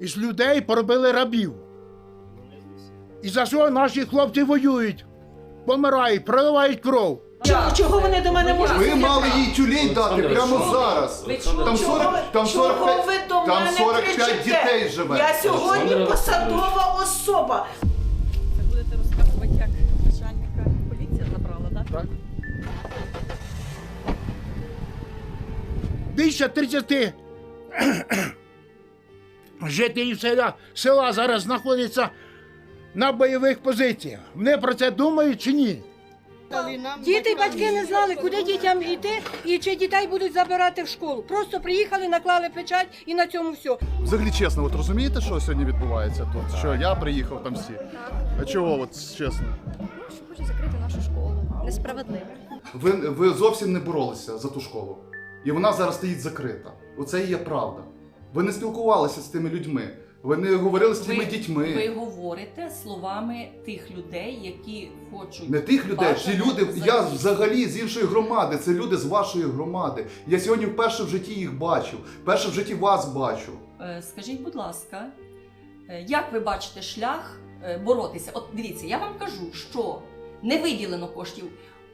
із людей поробили рабів. І за що наші хлопці воюють, помирають, проливають кров. Чого, чого вони до мене можуть? Ви мали їй тюлей дати Олександр, прямо зараз. Там 40, там чого 45, ви до там мене 45 кричите? дітей живе. Я сьогодні Олександр посадова особа. Це будете розказувати, як начальника поліція забрала, так? Так. Більше 30 жителів села, села зараз знаходяться на бойових позиціях. Вони про це думають чи ні? Діти й батьки не знали, куди дітям йти і чи дітей будуть забирати в школу. Просто приїхали, наклали печать і на цьому все. Взагалі чесно, от розумієте, що сьогодні відбувається тут? Що я приїхав там всі. А чого, от чесно? Що хочуть закрити нашу школу. Несправедливо. Ви, ви зовсім не боролися за ту школу. І вона зараз стоїть закрита. Оце і є правда. Ви не спілкувалися з тими людьми. Ви не говорили з тими Ви дітьми. говорите словами тих людей, які хочуть Не тих людей, бажано люди, я взагалі з іншої громади, це люди з вашої громади. Я сьогодні вперше в житті їх бачив, вперше в житті вас бачу. Е, Скажіть, будь ласка, е, як ви бачите шлях е, боротися? От дивіться, я вам кажу, що не виділено коштів.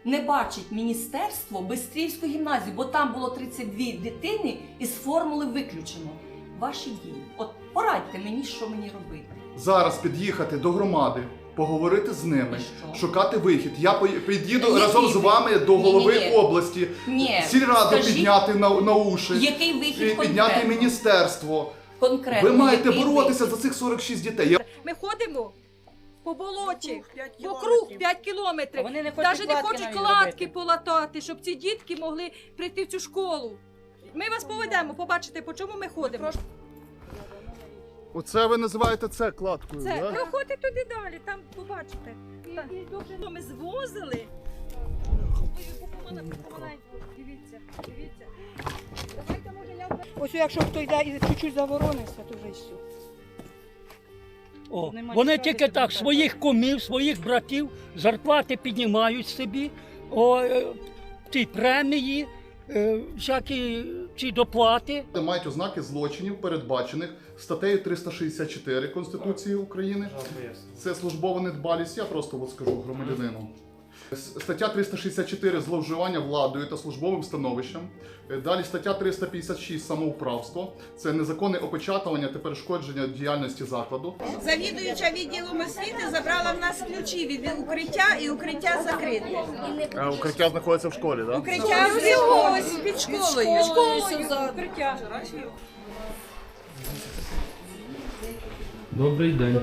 Не бачить міністерство Бистрівську гімназію, бо там було 32 дитини і з формули виключено. Ваші дії. От порадьте мені, що мені робити. Зараз під'їхати до громади, поговорити з ними, І що? шукати вихід. Я по- під'їду Який разом з вихід? вами до голови Ні-ні-ні. області, Ні, сільраду скажіть, підняти на, на уші, Який вихід і підняти конкретно? міністерство. Конкретно, Ви маєте який боротися вихід? за цих 46 дітей. Я Ми ходимо по болоті, П'ять вокруг кілометрів. 5 кілометрів. Вони не хочуть Навіть не кладки хочуть навіть кладки робити. полатати, щоб ці дітки могли прийти в цю школу. Ми вас поведемо, побачите, по чому ми ходимо. Оце ви називаєте це кладкою, Це да? проходьте туди далі, там побачите. І ми звозили. Дивіться, дивіться. Давайте, може, я... Ось якщо хто йде і чуть-чуть заворонився, то вже й все. О, Нема вони нічого тільки так своїх кумів, своїх братів, зарплати піднімають собі, о, е, ті премії, е, всякі ці доплати. Мають ознаки злочинів, передбачених статтею 364 Конституції України. Це службова недбалість, я просто от скажу громадянину. Стаття 364 зловживання владою та службовим становищем. Е, Далі стаття 356 самоуправство. Це незаконне опечатування та перешкодження діяльності закладу. Завідуюча відділом освіти забрала в нас ключі від укриття і укриття закрите. А укриття знаходиться в школі, так? Укриття ось під школою. Школою за укриття. Добрий день.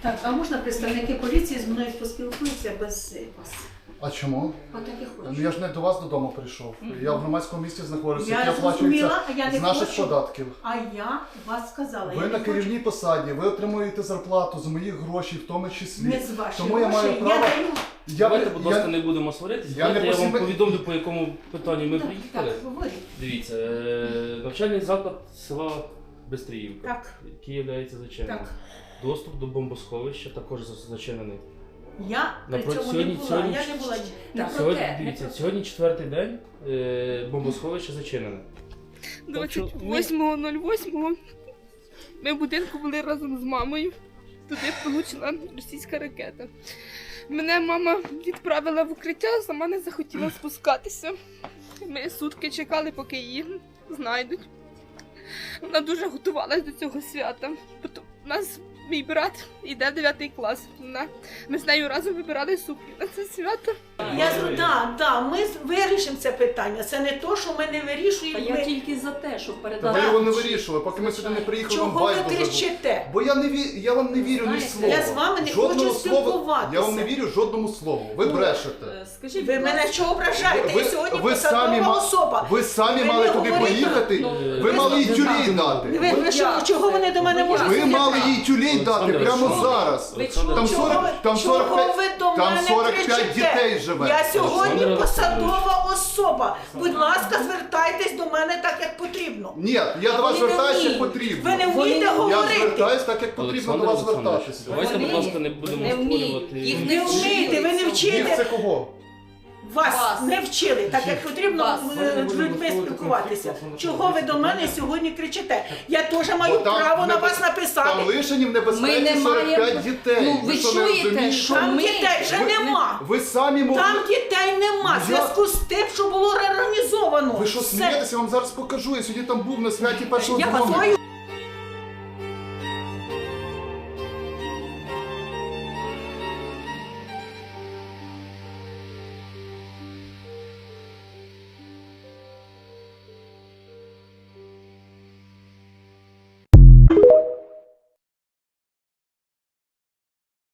Так, а можна представники поліції з мною поспілкуються без е, вас? А чому? І Ну я ж не до вас додому прийшов. Я в громадському місці знаходжуся, Я яке оплачується зрозуміла, а я не з наших хочу. податків. А я вас сказала. Ви я на не керівній посаді, ви отримуєте зарплату з моїх грошей, в тому числі. Не з ваших Тому я маю грошей. право. Я даю. Я, Давайте, будь ласка, я, не будемо сваритися. я не я вам повідомлю, по якому питанню ми Так, приїхали. так, говори. Дивіться, е, навчальний заклад села Бестріївка, Так. який є зачиненим. Так. Доступ до бомбосховища також зачинений. Я при Напроти цьому сьогодні- не була. сьогодні- Я не була. Не Так. про Сьогодні, те, не дивіться, про- сьогодні четвертий день е, бомбосховище зачинене. 28.08 ми в будинку були разом з мамою. Туди влучила російська ракета. Мене мама відправила в укриття, сама не захотіла спускатися. Ми сутки чекали, поки її знайдуть. Вона дуже готувалась до цього свята. Потім у нас мій брат йде в 9 клас. Ми з нею разом вибирали сукню на це свято. Я з- да, да, ми вирішимо це питання. Це не то, що ми не вирішуємо. я Ми... тільки за те, щоб Та передати. ви його не вирішили, поки ми сюди не приїхали, вам Чого ви кричите? Бо я не ві... я вам не вірю ні Знаєте, слова. я з вами не Жодного хочу слова- спілкуватися. Я вам не вірю жодному слову. Ви Ну, брешете. Е, Скажіть, Ви будь мене чого ображаєте? Ви- Я сьогодні ви посадова самі ма- особа. Ви самі Ви мали не туди говорите. поїхати, Ну, ви ви мали тюлей ну, дати. Ви, ви Ну, що, чого вони до мене Ну, можуть? Ви мали їй тюлей дати прямо зараз. Ви Олександр, Там Чого, 40, там чого 45, ви до там мене 45 кричите? дітей живе. Я сьогодні Олександр посадова особа. Будь ласка, звертайтесь до мене так, як потрібно. Ні, я до вас вони не звертаюся як вміють. потрібно. Ви не вмієте Я говорити. звертаюсь так, як потрібно до вас звертатися. Давайте, будь ласка, не будемо не вміють. створювати. Їх Не вмієте, ви не Їх вчите. це кого? Вас, Вас. не вчили, так як потрібно Вас. е, з людьми спілкуватися. Чого ви до мене сьогодні кричите? Я теж Бо маю там право на небез- вас написати. Там лишені в Ми небезпеці не 45 маємо- дітей. Ну, ви що, не чуєте, розумієте? що Там ми- дітей вже ви- нема. Ви самі могли... Там дітей нема. В Я- зв'язку з тим, що було реорганізовано. Ви що Все. смієтеся? Я вам зараз покажу. Я сьогодні там був на святі першого Я дзвоника. Маю